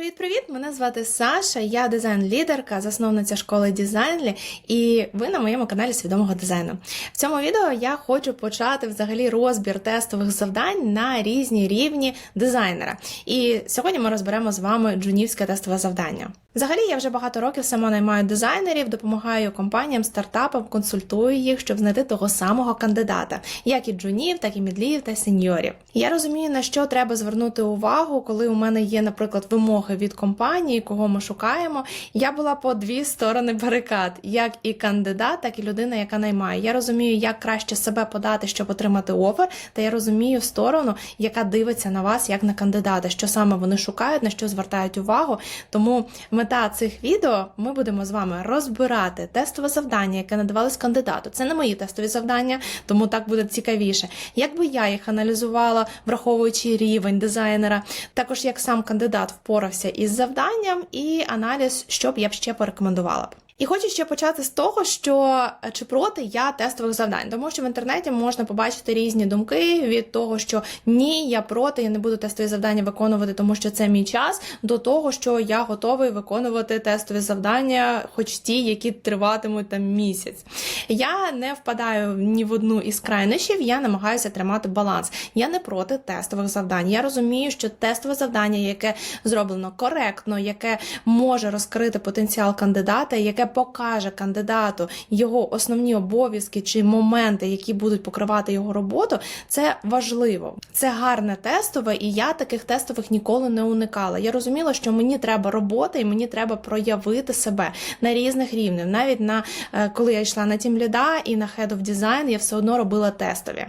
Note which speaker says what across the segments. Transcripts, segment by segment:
Speaker 1: Привіт-привіт! Мене звати Саша, я дизайн-лідерка, засновниця школи дизайнлі, і ви на моєму каналі свідомого дизайну. В цьому відео я хочу почати взагалі розбір тестових завдань на різні рівні дизайнера. І сьогодні ми розберемо з вами джунівське тестове завдання. Взагалі, я вже багато років сама наймаю дизайнерів, допомагаю компаніям, стартапам, консультую їх, щоб знайти того самого кандидата, як і джунів, так і мідлів та сеньорів. Я розумію, на що треба звернути увагу, коли у мене є, наприклад, вимоги від компанії, кого ми шукаємо. Я була по дві сторони барикад, як і кандидат, так і людина, яка наймає. Я розумію, як краще себе подати, щоб отримати офер, та я розумію сторону, яка дивиться на вас як на кандидата, що саме вони шукають, на що звертають увагу. Тому мета цих відео ми будемо з вами розбирати тестове завдання, яке надавалось кандидату. Це не мої тестові завдання, тому так буде цікавіше. Як би я їх аналізувала, враховуючи рівень дизайнера, також як сам кандидат впорався із завданням, і аналіз, що б я б ще порекомендувала б. І хочу ще почати з того, що е, чи проти я тестових завдань, тому що в інтернеті можна побачити різні думки від того, що ні, я проти, я не буду тестові завдання виконувати, тому що це мій час, до того, що я готовий виконувати тестові завдання, хоч ті, які триватимуть там місяць. Я не впадаю ні в одну із крайнощів, я намагаюся тримати баланс. Я не проти тестових завдань. Я розумію, що тестове завдання, яке зроблено коректно, яке може розкрити потенціал кандидата, яке покаже кандидату його основні обов'язки чи моменти, які будуть покривати його роботу, це важливо. Це гарне тестове, і я таких тестових ніколи не уникала. Я розуміла, що мені треба роботи, і мені треба проявити себе на різних рівнях. Навіть на е, коли я йшла на тім ліда і на Head of Design, я все одно робила тестові.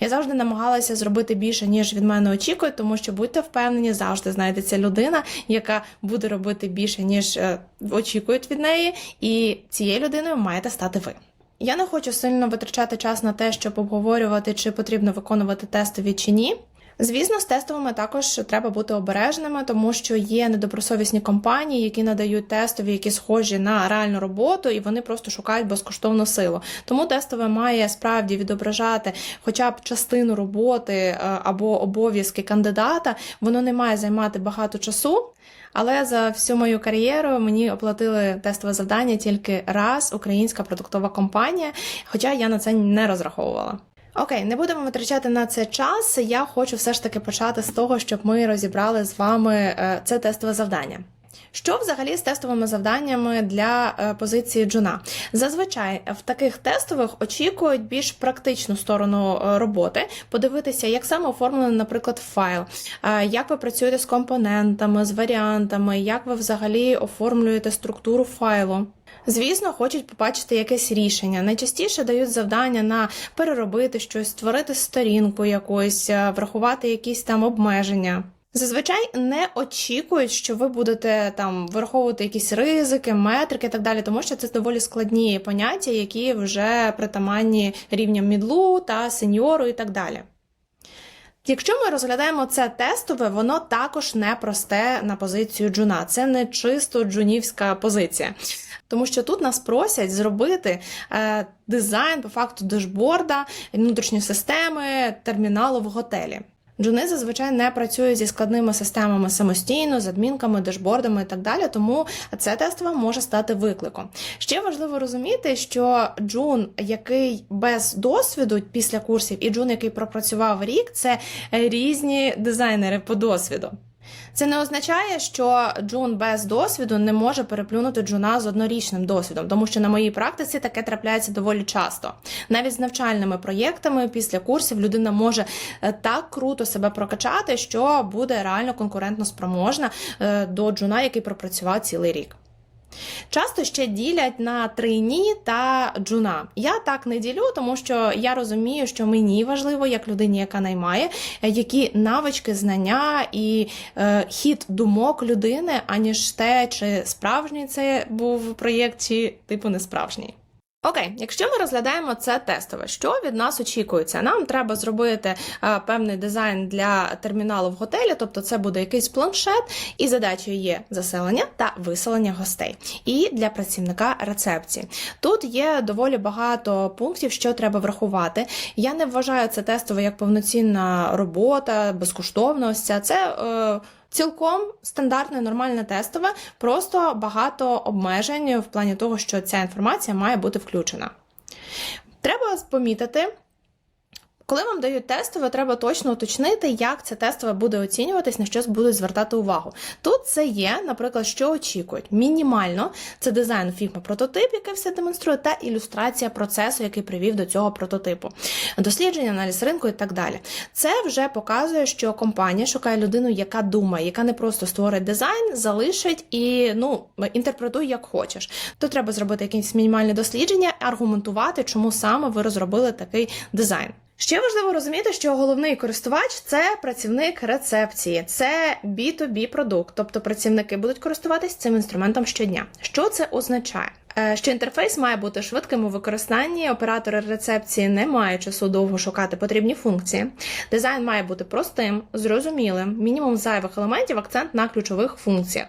Speaker 1: Я завжди намагалася зробити більше, ніж від мене очікують, тому що будьте впевнені, завжди знайдеться людина, яка буде робити більше, ніж е, очікують від неї, і цією людиною маєте стати ви. Я не хочу сильно витрачати час на те, щоб обговорювати, чи потрібно виконувати тестові чи ні. Звісно, з тестовими також треба бути обережними, тому що є недобросовісні компанії, які надають тестові, які схожі на реальну роботу, і вони просто шукають безкоштовну силу. Тому тестове має справді відображати хоча б частину роботи е, або обов'язки кандидата. Воно не має займати багато часу. Але за всю мою кар'єру мені оплатили тестове завдання тільки раз українська продуктова компанія, хоча я на це не розраховувала. Окей, не будемо витрачати на це час. Я хочу все ж таки почати з того, щоб ми розібрали з вами е, це тестове завдання. Що взагалі з тестовими завданнями для е, позиції джуна? Зазвичай в таких тестових очікують більш практичну сторону е, роботи, подивитися, як саме оформлений, наприклад, файл, е, як ви працюєте з компонентами, з варіантами, як ви взагалі оформлюєте структуру файлу. Звісно, хочуть побачити якесь рішення. Найчастіше дають завдання на переробити щось, створити сторінку якусь, е, врахувати якісь там обмеження. Зазвичай не очікують, що ви будете там враховувати якісь ризики, метрики і так далі, тому що це доволі складні поняття, які вже притаманні рівням мідлу та сеньору і так далі. Якщо ми розглядаємо це тестове, воно також не просте на позицію джуна. Це не чисто джунівська позиція. Тому що тут нас просять зробити е, дизайн по факту дешборда, внутрішньої системи, терміналу в готелі. Джуни зазвичай не працює зі складними системами самостійно, з адмінками, дешбордами і так далі, тому це тестове може стати викликом. Ще важливо розуміти, що джун, який без досвіду після курсів, і джун, який пропрацював рік, це різні дизайнери по досвіду. Це не означає, що джун без досвіду не може переплюнути джуна з однорічним досвідом, тому що на моїй практиці таке трапляється доволі часто. Навіть з навчальними проєктами після курсів людина може е, так круто себе прокачати, що буде реально конкурентно спроможна е, до джуна, який пропрацював цілий рік. Часто ще ділять на трині та джуна. Я так не ділю, тому що я розумію, що мені важливо, як людині, яка наймає, які навички, знання і е, хід думок людини, аніж те, чи справжній це був проєкт, чи типу не справжній. Окей, якщо ми розглядаємо це тестове, що від нас очікується? Нам треба зробити а, певний дизайн для терміналу в готелі, тобто це буде якийсь планшет, і задачею є заселення та виселення гостей. І для працівника рецепції. Тут є доволі багато пунктів, що треба врахувати. Я не вважаю це тестове як повноцінна робота, безкоштовно. Ось ця. Це е, Цілком стандартне, нормальне тестове, просто багато обмежень в плані того, що ця інформація має бути включена. Треба помітити, коли вам дають тестове, треба точно уточнити, як це тестове буде оцінюватись, на що будуть звертати увагу. Тут це є, наприклад, що очікують. Мінімально це дизайн Figma прототип, який все демонструє, та ілюстрація процесу, який привів до цього прототипу, дослідження, аналіз ринку і так далі. Це вже показує, що компанія шукає людину, яка думає, яка не просто створить дизайн, залишить і ну інтерпретуй як хочеш. То треба зробити якісь мінімальні дослідження, аргументувати, чому саме ви розробили такий дизайн. Ще важливо розуміти, що головний користувач це працівник рецепції, це B2B продукт, тобто працівники будуть користуватись цим інструментом щодня. Що це означає? Е, Що інтерфейс має бути швидким у використанні, оператори рецепції не мають часу довго шукати потрібні функції. Дизайн має бути простим, зрозумілим, мінімум зайвих елементів, акцент на ключових функціях.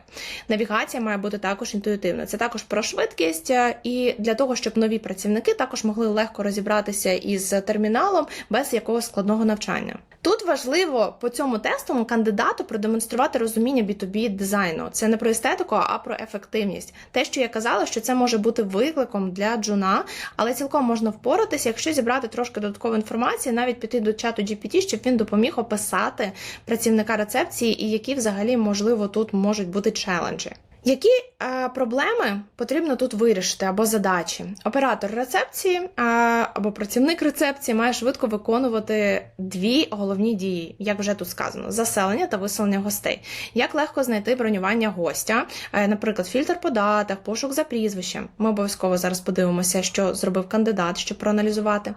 Speaker 1: Навігація має бути також інтуїтивна. Це також про швидкість е, і для того, щоб нові працівники також могли легко розібратися із терміналом без якогось складного навчання. Тут важливо по цьому тестовому кандидату продемонструвати розуміння B2B дизайну. Це не про естетику, а про ефективність. Те, що я казала, що це може бути викликом для джуна, але цілком можна впоратися, якщо зібрати трошки додаткової інформації, навіть піти до чату GPT, щоб він допоміг описати працівника рецепції і які взагалі можливо тут можуть бути челенджі. Які е, проблеми потрібно тут вирішити або задачі? Оператор рецепції е, або працівник рецепції має швидко виконувати дві головні дії, як вже тут сказано: заселення та виселення гостей. Як легко знайти бронювання гостя, е, наприклад, фільтр по датах, пошук за прізвищем. Ми обов'язково зараз подивимося, що зробив кандидат, щоб проаналізувати.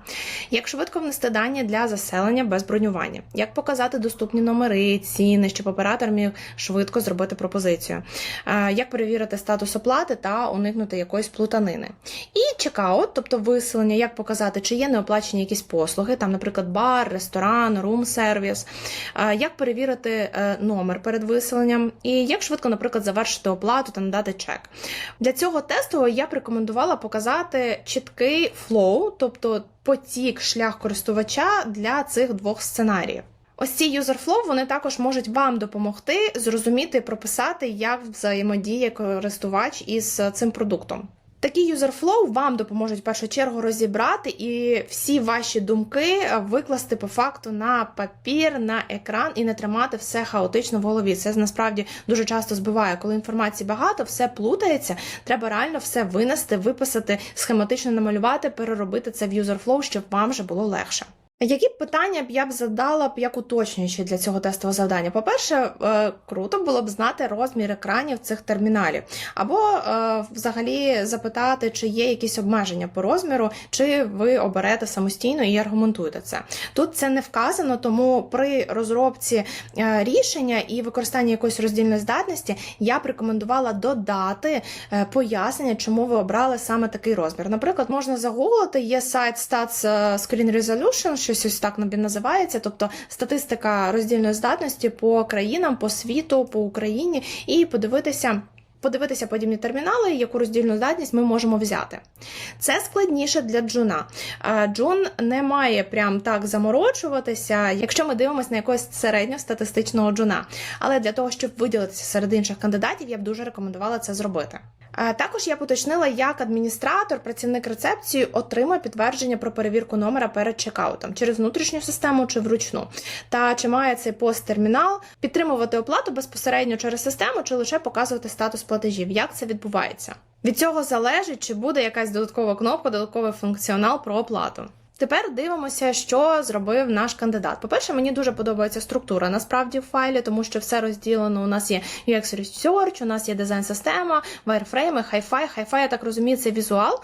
Speaker 1: Як швидко внести дані для заселення без бронювання, як показати доступні номери, ціни, щоб оператор міг швидко зробити пропозицію. Е, як перевірити статус оплати та уникнути якоїсь плутанини. І чекаут, тобто виселення, як показати, чи є неоплачені якісь послуги, там, наприклад, бар, ресторан, рум-сервіс, як перевірити е, номер перед виселенням, і як швидко, наприклад, завершити оплату та надати чек. Для цього тесту я б рекомендувала показати чіткий флоу, тобто потік, шлях користувача для цих двох сценаріїв. Ось ці user-flow, вони також можуть вам допомогти зрозуміти прописати, як взаємодіє користувач із цим продуктом. Такі user-flow вам допоможуть в першу чергу розібрати і всі ваші думки викласти по факту на папір, на екран і не тримати все хаотично в голові. Це насправді дуже часто збиває, коли інформації багато, все плутається. Треба реально все винести, виписати, схематично намалювати, переробити це в user-flow, щоб вам вже було легше. Які питання б я б задала б як уточнюючі для цього тестового завдання? По-перше, е, круто було б знати розмір екранів цих терміналів, або е, взагалі запитати, чи є якісь обмеження по розміру, чи ви оберете самостійно і аргументуєте це. Тут це не вказано, тому при розробці е, рішення і використанні якоїсь роздільної здатності я б рекомендувала додати пояснення, чому ви обрали саме такий розмір. Наприклад, можна загуглити, є сайт Stats Screen Resolution, щось ось так називається, тобто статистика роздільної здатності по країнам, по світу, по Україні, і подивитися. Подивитися подібні термінали, яку роздільну здатність ми можемо взяти. Це складніше для джуна. Джун не має прям так заморочуватися, якщо ми дивимося на якогось середньостатистичного джуна. Але для того, щоб виділитися серед інших кандидатів, я б дуже рекомендувала це зробити. Також я поточнила, як адміністратор, працівник рецепції отримає підтвердження про перевірку номера перед чекаутом через внутрішню систему чи вручну. Та чи має цей пост-термінал підтримувати оплату безпосередньо через систему, чи лише показувати статус платежів. Як це відбувається? Від цього залежить, чи буде якась додаткова кнопка, додатковий функціонал про оплату. Тепер дивимося, що зробив наш кандидат. По-перше, мені дуже подобається структура насправді в файлі, тому що все розділено. У нас є UX Research, у нас є дизайн-система, вайрфрейми, Hi-Fi. Hi-Fi, я так розумію, це візуал.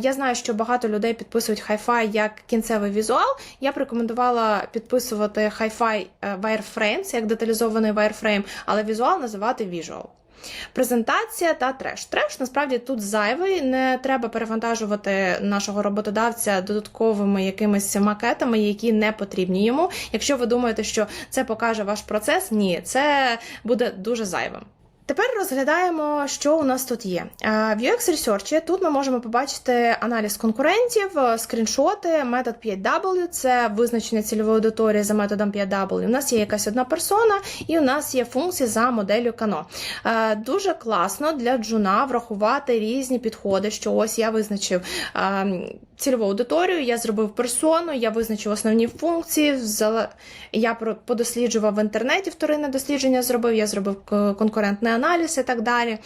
Speaker 1: Я знаю, що багато людей підписують Hi-Fi як кінцевий візуал. Я б рекомендувала підписувати Hi-Fi Wireframes, як деталізований wireframe, але візуал називати Visual. Презентація та треш. Треш насправді тут зайвий, не треба перевантажувати нашого роботодавця додатковими якимись макетами, які не потрібні йому. Якщо ви думаєте, що це покаже ваш процес, ні, це буде дуже зайвим. Тепер розглядаємо, що у нас тут є. Е, В UX Research тут ми можемо побачити аналіз конкурентів, е, скріншоти, метод 5W це визначення цільової аудиторії за методом 5W. У нас є якась одна персона, і у нас є функції за моделлю Кано. Е, Дуже класно для джуна врахувати різні підходи, що ось я визначив цільову аудиторію, я зробив персону, я визначив основні функції, я подосліджував в інтернеті вторинне дослідження зробив, я зробив к- конкурентний аналіз і так далі.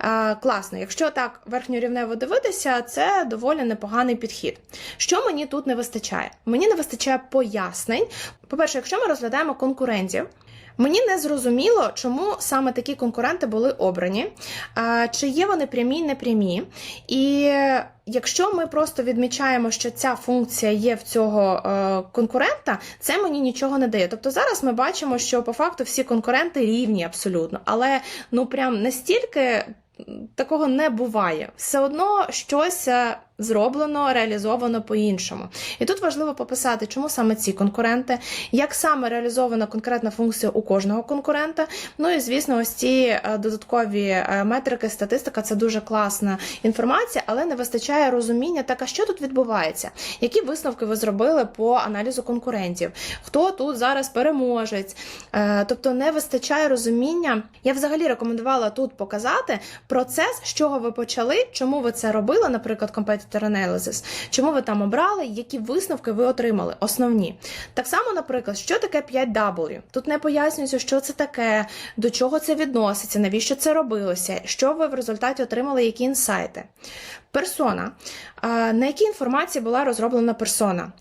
Speaker 1: Е, Класно, якщо так верхньорівнево дивитися, це доволі непоганий підхід. Що мені тут не вистачає? Мені не вистачає пояснень. По-перше, якщо ми розглядаємо конкурентів. Мені не зрозуміло, чому саме такі конкуренти були обрані, чи є вони прямі, непрямі. І якщо ми просто відмічаємо, що ця функція є в цього е, конкурента, це мені нічого не дає. Тобто зараз ми бачимо, що по факту всі конкуренти рівні абсолютно, але ну прям настільки. Такого не буває. Все одно щось е, зроблено, реалізовано по-іншому. І тут важливо пописати, чому саме ці конкуренти, як саме реалізована конкретна функція у кожного конкурента. Ну і звісно, ось ці е, додаткові е, метрики, статистика це дуже класна інформація, але не вистачає розуміння, так а що тут відбувається, які висновки ви зробили по аналізу конкурентів, хто тут зараз переможець. Е, Тобто не вистачає розуміння. Я взагалі рекомендувала тут показати процес, з чого ви почали, чому ви це робили, наприклад, analysis, чому ви там обрали, які висновки ви отримали, основні. Так само, наприклад, що таке 5W? Тут не пояснюється, що це таке, до чого це відноситься, навіщо це робилося, що ви в результаті отримали, які інсайти. Персона. На якій інформації була розроблена персона?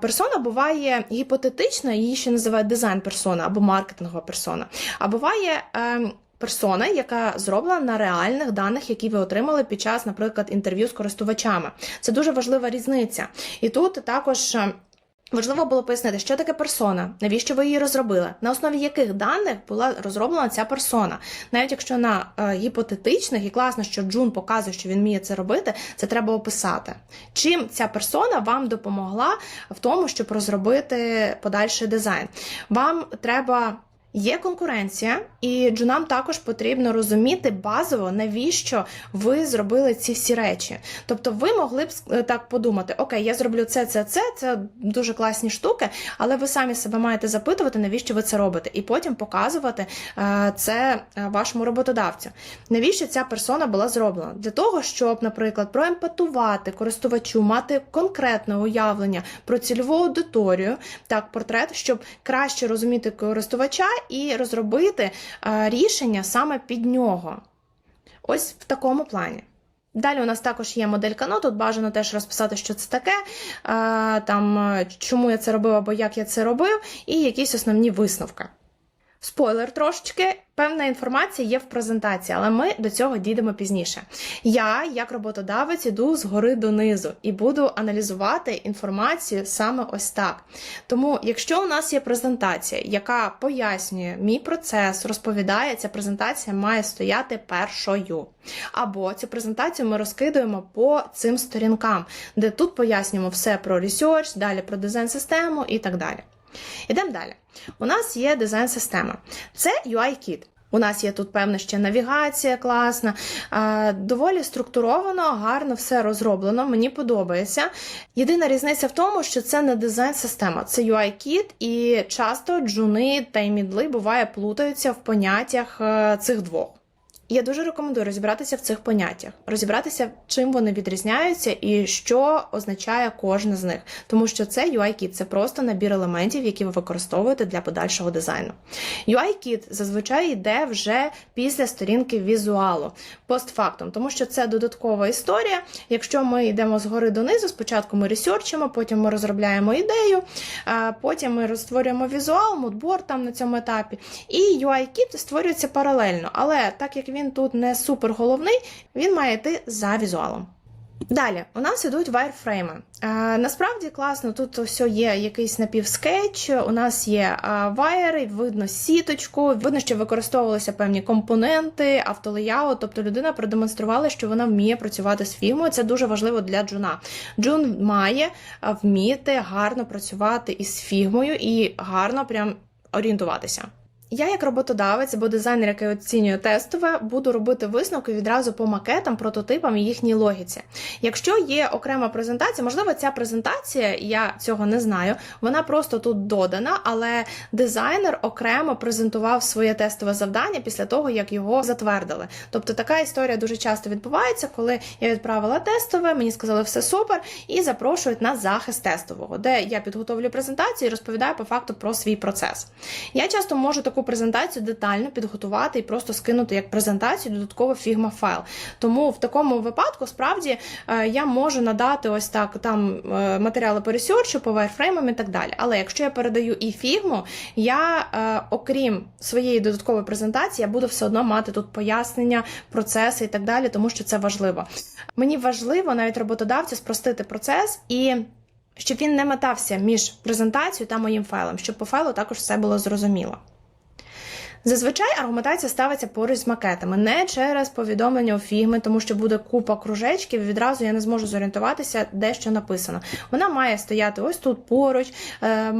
Speaker 1: Персона буває гіпотетична, її ще називають дизайн персона або маркетингова персона. А буває. Персона, яка зроблена на реальних даних, які ви отримали під час, наприклад, інтерв'ю з користувачами. Це дуже важлива різниця. І тут також е, важливо було пояснити, що таке персона, навіщо ви її розробили, на основі яких даних була розроблена ця персона. Навіть якщо на е, гіпотетичних і класно, що Джун показує, що він вміє це робити, це треба описати. Чим ця персона вам допомогла в тому, щоб розробити подальший дизайн? Вам треба. Є конкуренція, і джунам також потрібно розуміти базово, навіщо ви зробили ці всі речі. Тобто, ви могли б е, так подумати: Окей, я зроблю це, це, це, це дуже класні штуки, але ви самі себе маєте запитувати, навіщо ви це робите, і потім показувати е, це е, вашому роботодавцю. Навіщо ця персона була зроблена? Для того, щоб, наприклад, проемпатувати користувачу, мати конкретне уявлення про цільову аудиторію, так, портрет, щоб краще розуміти користувача і розробити е, рішення саме під нього. Ось в такому плані. Далі у нас також є модель Кано, тут бажано теж розписати, що це таке, е, там, е, чому я це робив або як я це робив, і якісь основні висновки. Спойлер трошечки, певна інформація є в презентації, але ми до цього дійдемо пізніше. Я, як роботодавець, іду згори донизу і буду аналізувати інформацію саме ось так. Тому, якщо у нас є презентація, яка пояснює мій процес, розповідає, ця презентація має стояти першою. Або цю презентацію ми розкидуємо по цим сторінкам, де тут пояснюємо все про research, далі про дизайн-систему і так далі. Ідемо далі. У нас є дизайн-система. Це UI-Kit. У нас є тут певна ще навігація класна, доволі структуровано, гарно все розроблено. Мені подобається. Єдина різниця в тому, що це не дизайн-система, це UI-Kit, і часто джуни та й мідли буває плутаються в поняттях е, цих двох. Я дуже рекомендую розібратися в цих поняттях, розібратися, чим вони відрізняються і що означає кожне з них. Тому що це UI-Kit – це просто набір елементів, які ви використовуєте для подальшого дизайну. UI-Kit зазвичай йде вже після сторінки візуалу, постфактум, тому що це додаткова історія. Якщо ми йдемо згори донизу, спочатку ми ресерчимо, потім ми розробляємо ідею, потім ми створюємо візуал, мудборд там на цьому етапі. І UI-Kit створюється паралельно, але так як він тут не супер головний, він має йти за візуалом. Далі у нас ідуть вайрфрейми. Насправді класно, тут все є якийсь напівскетч, у нас є вайери, видно сіточку, видно, що використовувалися певні компоненти, автолеяут, тобто людина продемонструвала, що вона вміє працювати з фігмою. Це дуже важливо для джуна. Джун має е, вміти гарно працювати із фігмою і гарно прям орієнтуватися. Я, як роботодавець або дизайнер, який оцінює тестове, буду робити висновки відразу по макетам, прототипам і їхній логіці. Якщо є окрема презентація, можливо, ця презентація, я цього не знаю, вона просто тут додана, але дизайнер окремо презентував своє тестове завдання після того, як його затвердили. Тобто така історія дуже часто відбувається, коли я відправила тестове, мені сказали все супер, і запрошують на захист тестового, де я підготовлю презентацію і розповідаю по факту про свій процес. Я часто можу таку презентацію детально підготувати і просто скинути як презентацію додатково фігма файл. Тому в такому випадку справді е, я можу надати ось так там е, матеріали по ресерчу, по вайрфреймам і так далі. Але якщо я передаю і фігму, я е, окрім своєї додаткової презентації, я буду все одно мати тут пояснення, процеси і так далі, тому що це важливо. Мені важливо навіть роботодавцю спростити процес і. Щоб він не метався між презентацією та моїм файлом, щоб по файлу також все було зрозуміло. Зазвичай аргументація ставиться поруч з макетами, не через повідомлення у фігми, тому що буде купа кружечків, і відразу я не зможу зорієнтуватися, де що написано. Вона має стояти ось тут поруч, е,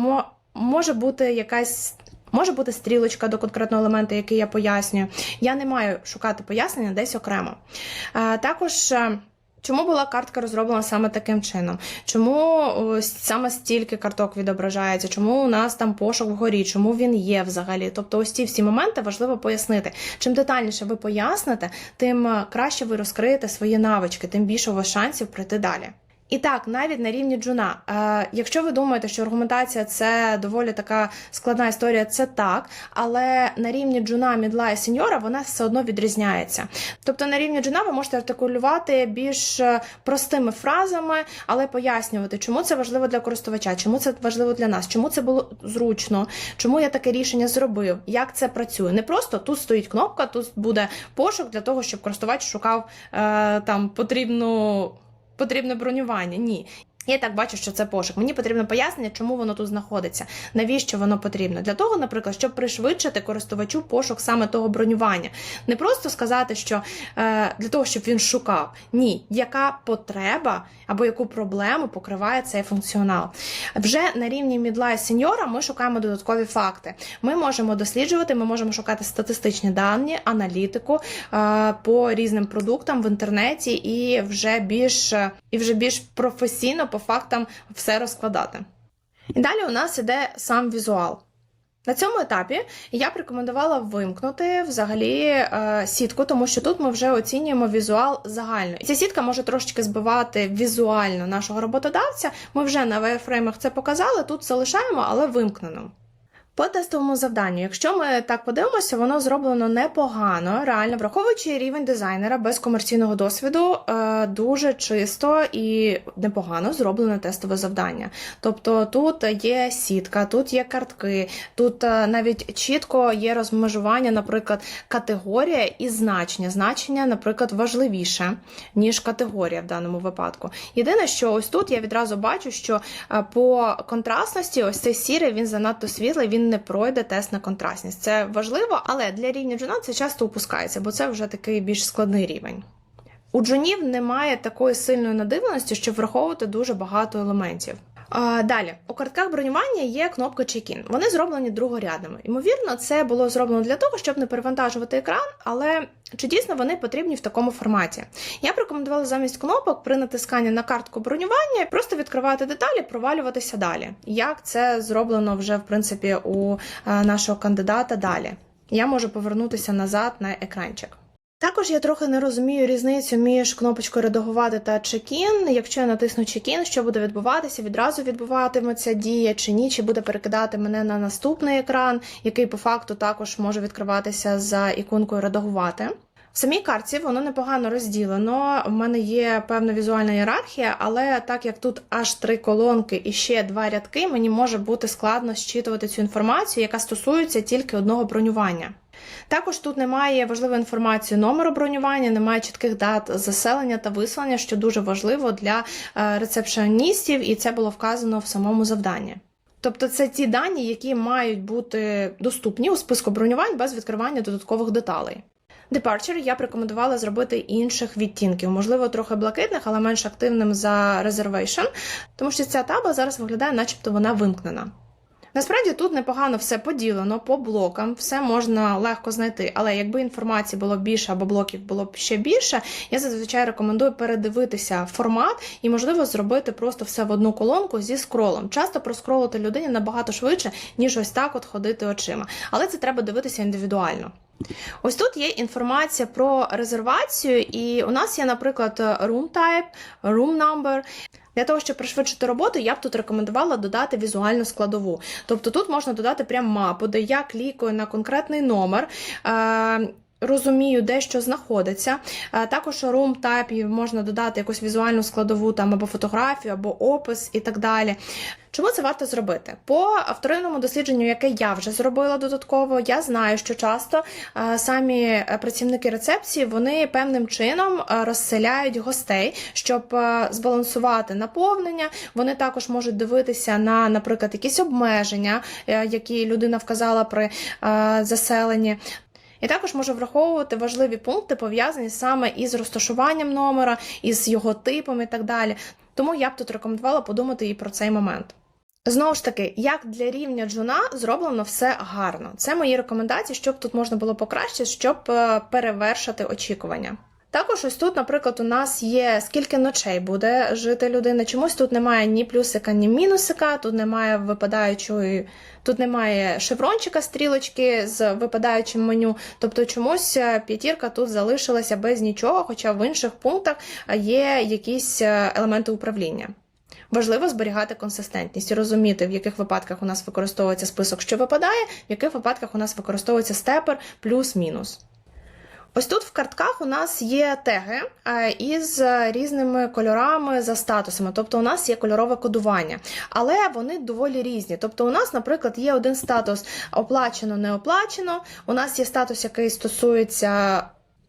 Speaker 1: може бути якась. Може бути стрілочка до конкретного елемента, який я пояснюю. Я не маю шукати пояснення десь окремо. Е, Також. Чому була картка розроблена саме таким чином? Чому саме стільки карток відображається? Чому у нас там пошук вгорі? Чому він є взагалі? Тобто, ось ці всі моменти важливо пояснити. Чим детальніше ви поясните, тим е, краще ви розкриєте свої навички, тим більше у вас шансів пройти далі. І так, навіть на рівні джуна. Е, якщо ви думаєте, що аргументація це доволі така складна історія, це так, але на рівні джуна, мідла і сеньора вона все одно відрізняється. Тобто на рівні джуна ви можете артикулювати більш е, простими фразами, але пояснювати, чому це важливо для користувача, чому це важливо для нас, чому це було зручно, чому я таке рішення зробив, як це працює. Не просто тут стоїть кнопка, тут буде пошук для того, щоб користувач шукав е, там потрібну потрібне бронювання. Ні. Я так бачу, що це пошук. Мені потрібно пояснення, чому воно тут знаходиться, навіщо воно потрібно. Для того, наприклад, щоб пришвидшити користувачу пошук саме того бронювання. Не просто сказати, що е, для того, щоб він шукав. Ні, яка потреба або яку проблему покриває цей функціонал. Вже на рівні мідла і сеньора ми шукаємо додаткові факти. Ми можемо досліджувати, ми можемо шукати статистичні дані, аналітику е, по різним продуктам в інтернеті і вже більш і вже більш професійно по фактам все розкладати. І далі у нас іде сам візуал. На цьому етапі я б рекомендувала вимкнути взагалі е, сітку, тому що тут ми вже оцінюємо візуал загально. І ця сітка може трошечки збивати візуально нашого роботодавця. Ми вже на вейрфреймах це показали, тут залишаємо, але вимкнено. По тестовому завданню, якщо ми так подивимося, воно зроблено непогано, реально враховуючи рівень дизайнера без комерційного досвіду, е, дуже чисто і непогано зроблене тестове завдання. Тобто тут є сітка, тут є картки, тут е, навіть чітко є розмежування, наприклад, категорія і значення. Значення, наприклад, важливіше, ніж категорія в даному випадку. Єдине, що ось тут я відразу бачу, що е, по контрастності, ось цей сірий він занадто світлий, він не пройде тест на контрастність. Це важливо, але для рівня джуна це часто упускається, бо це вже такий більш складний рівень. У джунів немає такої сильної надивленості, щоб враховувати дуже багато елементів. Далі, у картках бронювання є кнопка check-in. Вони зроблені другорядними. Ймовірно, це було зроблено для того, щоб не перевантажувати екран, але чи дійсно вони потрібні в такому форматі? Я б рекомендувала замість кнопок при натисканні на картку бронювання просто відкривати деталі, провалюватися далі. Як це зроблено вже в принципі у е, нашого кандидата далі? Я можу повернутися назад на екранчик. Також я трохи не розумію різницю між кнопочкою редагувати та чекін. Якщо я натисну чекін, що буде відбуватися? Відразу відбуватиметься дія чи ні, чи буде перекидати мене на наступний екран, який по факту також може відкриватися за іконкою редагувати. В самій картці воно непогано розділено. У мене є певна візуальна ієрархія, але так як тут аж три колонки і ще два рядки, мені може бути складно зчитувати цю інформацію, яка стосується тільки одного бронювання. Також тут немає важливої інформації номеру бронювання, немає чітких дат заселення та виселення, що дуже важливо для е, рецепшіоністів, і це було вказано в самому завданні. Тобто це ті дані, які мають бути доступні у списку бронювань без відкривання додаткових деталей. Departure я б рекомендувала зробити інших відтінків, можливо, трохи блакитних, але менш активним за Reservation, тому що ця таба зараз виглядає, начебто вона вимкнена. Насправді тут непогано все поділено по блокам, все можна легко знайти. Але якби інформації було більше або блоків було б ще більше, я зазвичай рекомендую передивитися формат і, можливо, зробити просто все в одну колонку зі скролом. Часто проскролити людині набагато швидше, ніж ось так от ходити очима. Але це треба дивитися індивідуально. Ось тут є інформація про резервацію, і у нас є, наприклад, room type, room number. Для того, щоб пришвидшити роботу, я б тут рекомендувала додати візуальну складову. Тобто тут можна додати прям мапу, де я клікаю на конкретний номер. Розумію, де що знаходиться. Е, Також room type можна додати якусь візуальну складову там або фотографію, або опис і так далі. Чому це варто зробити? По вторинному дослідженню, яке я вже зробила додатково, я знаю, що часто е, самі е, працівники рецепції вони певним чином розселяють гостей, щоб збалансувати наповнення. Вони також можуть дивитися на, наприклад, якісь обмеження, які людина вказала при заселенні. І також може враховувати важливі пункти, пов'язані саме із розташуванням номера, із його типом і так далі. Тому я б тут рекомендувала подумати і про цей момент. Знову ж таки, як для рівня джуна зроблено все гарно. Це мої рекомендації, щоб тут можна було покращити, щоб е, перевершити очікування. Також ось тут, наприклад, у нас є скільки ночей буде жити людина. Чомусь тут немає ні плюсика, ні мінусика, тут немає випадаючої, тут немає шеврончика стрілочки з випадаючим меню. Тобто чомусь е, п'ятірка тут залишилася без нічого, хоча в інших пунктах є якісь е, елементи управління. Важливо зберігати консистентність і розуміти, в яких випадках у нас використовується список, що випадає, в яких випадках у нас використовується степер плюс-мінус. Ось тут в картках у нас є теги е, із різними кольорами за статусами, тобто у нас є кольорове кодування, але вони доволі різні. Тобто, у нас, наприклад, є один статус оплачено, не оплачено. У нас є статус, який стосується.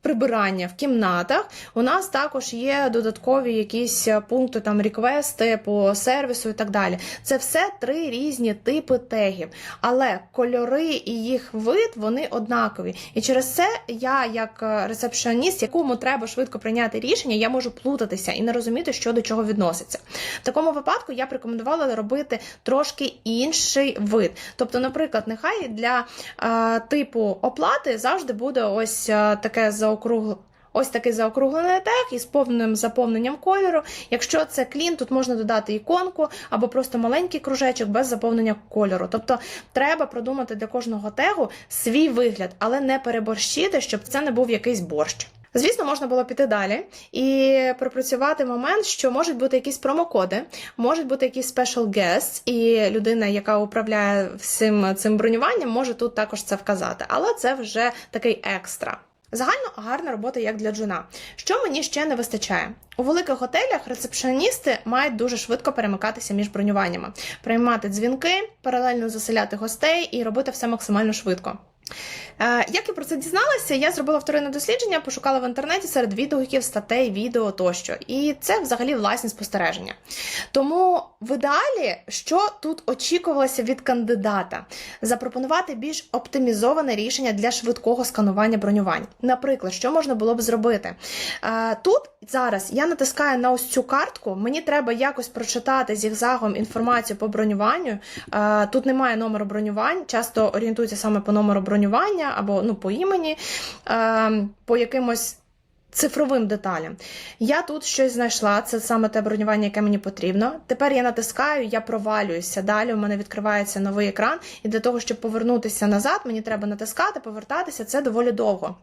Speaker 1: Прибирання в кімнатах у нас також є додаткові якісь пункти, там реквести по сервісу і так далі. Це все три різні типи тегів, але кольори і їх вид вони однакові. І через це я, як рецепшіоніст, якому треба швидко прийняти рішення, я можу плутатися і не розуміти, що до чого відноситься. В такому випадку я б рекомендувала робити трошки інший вид. Тобто, наприклад, нехай для е, типу оплати завжди буде ось е, таке заокруглення Ось такий заокруглений тег із повним заповненням кольору. Якщо це клін, тут можна додати іконку або просто маленький кружечок без заповнення кольору. Тобто треба продумати для кожного тегу свій вигляд, але не переборщити, щоб це не був якийсь борщ. Звісно, можна було піти далі і пропрацювати момент, що можуть бути якісь промокоди, можуть бути якісь special guests, і людина, яка управляє всім цим бронюванням, може тут також це вказати. Але це вже такий екстра. Загально гарна робота як для джуна. Що мені ще не вистачає? У великих готелях рецепціоністи мають дуже швидко перемикатися між бронюваннями, приймати дзвінки, паралельно заселяти гостей і робити все максимально швидко. Е, Як я про це дізналася, я зробила вторинне дослідження, пошукала в інтернеті серед відгуків, статей, відео тощо. І це взагалі власні спостереження. Тому в ідеалі, що тут очікувалося від кандидата, запропонувати більш оптимізоване рішення для швидкого сканування бронювань. Наприклад, що можна було б зробити? Е, Тут зараз я натискаю на ось цю картку, мені треба якось прочитати зігзагом інформацію по бронюванню. Е, Тут немає номеру бронювань, часто орієнтуються саме по номеру бронювання або ну, по імені, е, по якимось. Цифровим деталям. Я тут щось знайшла, це саме те бронювання, яке мені потрібно. Тепер я натискаю, я провалююся. Далі у мене відкривається новий екран, і для того, щоб повернутися назад, мені треба натискати, повертатися. Це доволі довго.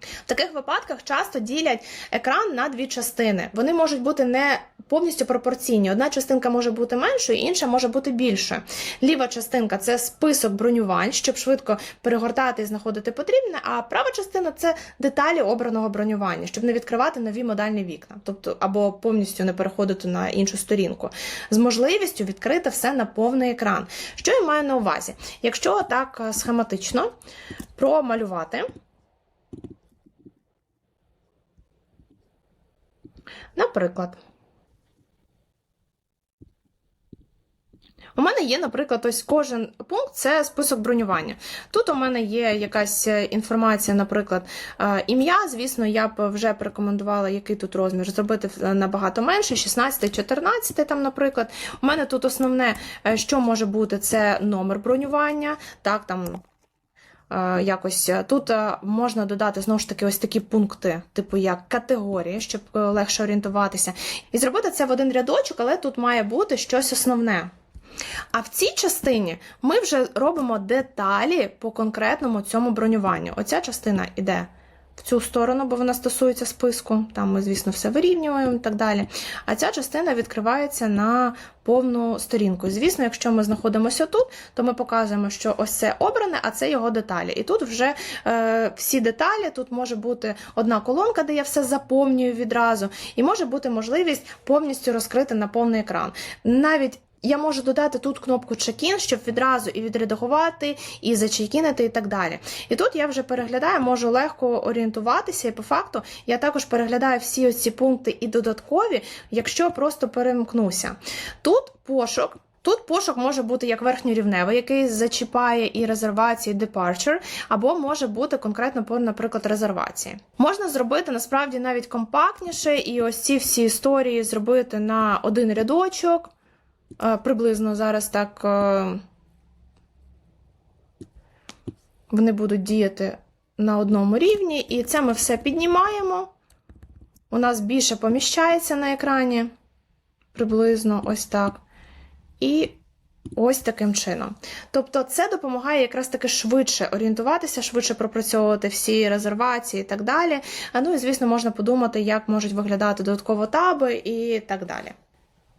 Speaker 1: В таких випадках часто ділять екран на дві частини. Вони можуть бути не повністю пропорційні. Одна частинка може бути меншою, інша може бути більшою. Ліва частинка це список бронювань, щоб швидко перегортати і знаходити потрібне. А права частина це деталі обраного бронювання, щоб не відкривати нові модальні вікна, тобто або повністю не переходити на іншу сторінку, з можливістю відкрити все на повний екран. Що я маю на увазі? Якщо так е, схематично промалювати. Наприклад, у мене є, наприклад, ось кожен пункт це список бронювання. Тут у мене є якась е, інформація, наприклад, е, ім'я. Звісно, я б вже порекомендувала, який тут розмір, зробити е, набагато менше, 16, 14, там, наприклад. У мене тут основне, що може бути, це номер бронювання. Так, там якось е, тут е, можна додати знову ж таки ось такі пункти, типу як категорії, щоб е, легше орієнтуватися. І зробити це в один рядочок, але тут має бути щось основне. А в цій частині ми вже робимо деталі по конкретному цьому бронюванню. Оця частина йде в цю сторону, бо вона стосується списку. Там ми, звісно, все вирівнюємо і так далі. А ця частина відкривається на повну сторінку. Звісно, якщо ми знаходимося тут, то ми показуємо, що ось це обране, а це його деталі. І тут вже е, всі деталі, тут може бути одна колонка, де я все заповнюю відразу, і може бути можливість повністю розкрити на повний екран. Навіть я можу додати тут кнопку check-in, щоб відразу і відредагувати, і зачекінити, і так далі. І тут я вже переглядаю, можу легко орієнтуватися, і по факту я також переглядаю всі оці пункти і додаткові, якщо просто перемкнуся. Тут пошук. Тут пошук може бути як верхньорівневий, який зачіпає і резервації, і departure, або може бути конкретно по, наприклад, резервації. Можна зробити насправді навіть компактніше, і ось ці всі історії зробити на один рядочок. Е, Приблизно зараз так е, вони будуть діяти на одному рівні, і це ми все піднімаємо. У нас більше поміщається на екрані. Приблизно ось так. І ось таким чином. Тобто, це допомагає якраз таки швидше орієнтуватися, швидше пропрацьовувати всі резервації і так далі. А ну і, звісно, можна подумати, як можуть виглядати додатково таби і так далі.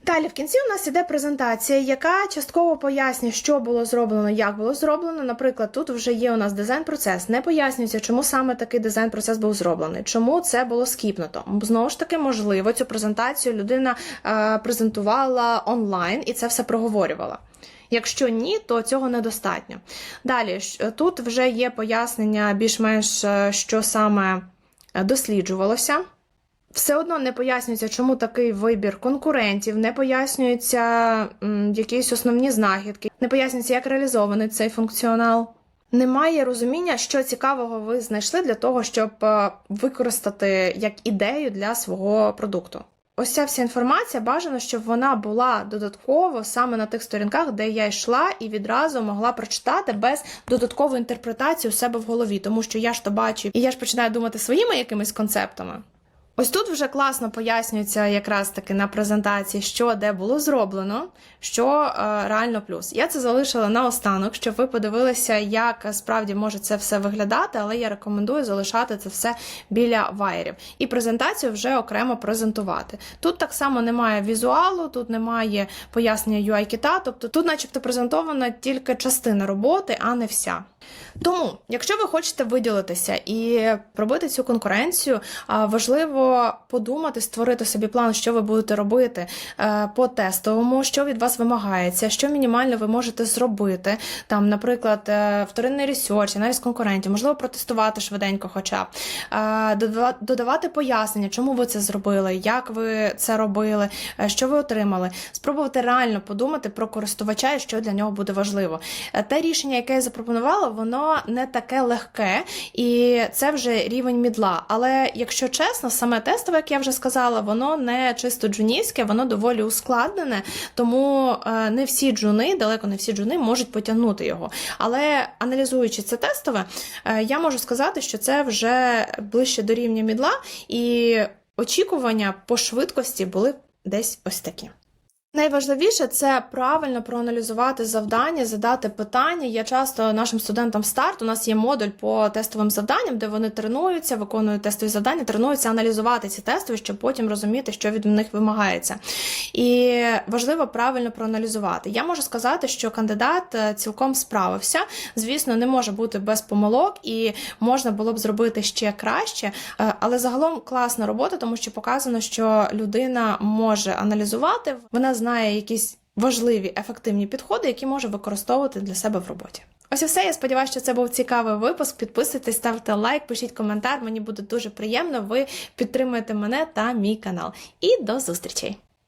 Speaker 1: Далі в кінці у нас іде презентація, яка частково пояснює, що було зроблено, як було зроблено. Наприклад, тут вже є у нас дизайн-процес. Не пояснюється, чому саме такий дизайн-процес був зроблений, чому це було скіпнуто. Знову ж таки, можливо, цю презентацію людина е, презентувала онлайн і це все проговорювала. Якщо ні, то цього недостатньо. Далі тут вже є пояснення більш-менш, е, що саме е, досліджувалося. Все одно не пояснюється, чому такий вибір конкурентів, не пояснюються якісь основні знахідки, не пояснюється, як реалізований цей функціонал. Немає розуміння, що цікавого ви знайшли для того, щоб е, використати як ідею для свого продукту. Ось ця вся інформація бажано, щоб вона була додатково саме на тих сторінках, де я йшла і відразу могла прочитати без додаткової інтерпретації у себе в голові, тому що я ж то бачу, і я ж починаю думати своїми якимись концептами. Ось тут вже класно пояснюється якраз таки на презентації, що де було зроблено, що е, реально плюс. Я це залишила на останок, щоб ви подивилися, як справді може це все виглядати, але я рекомендую залишати це все біля вайерів. І презентацію вже окремо презентувати. Тут так само немає візуалу, тут немає пояснення UI-кіта, тобто тут, начебто, презентована тільки частина роботи, а не вся. Тому, якщо ви хочете виділитися і пробити цю конкуренцію, важливо подумати, створити собі план, що ви будете робити е, по тестовому, що від вас вимагається, що мінімально ви можете зробити. Там, наприклад, е, вторинний ресерч, аналіз конкурентів, можливо, протестувати швиденько, хоча б Е, додавати пояснення, чому ви це зробили, як ви це робили, е, що ви отримали. Спробувати реально подумати про користувача і що для нього буде важливо. Те рішення, яке я запропонувала, воно не таке легке, і це вже рівень мідла. Але якщо чесно, саме тестове, як я вже сказала, воно не чисто джунівське, воно доволі ускладнене, тому е, не всі джуни, далеко не всі джуни можуть потягнути його. Але аналізуючи це тестове, е, я можу сказати, що це вже ближче до рівня мідла, і очікування по швидкості були десь ось такі. Найважливіше це правильно проаналізувати завдання, задати питання. Я часто нашим студентам старт. У нас є модуль по тестовим завданням, де вони тренуються, виконують тестові завдання, тренуються аналізувати ці тестові, щоб потім розуміти, що від них вимагається. І важливо правильно проаналізувати. Я можу сказати, що кандидат е, цілком справився. Звісно, не може бути без помилок, і можна було б зробити ще краще. Е, Але загалом класна робота, тому що показано, що людина може аналізувати, вона знає якісь важливі ефективні підходи, які може використовувати для себе в роботі. Ось і все. Я сподіваюся, що це був цікавий випуск. Підписуйтесь, ставте лайк, пишіть коментар. Мені буде дуже приємно. Ви підтримуєте мене та мій канал. І до зустрічей!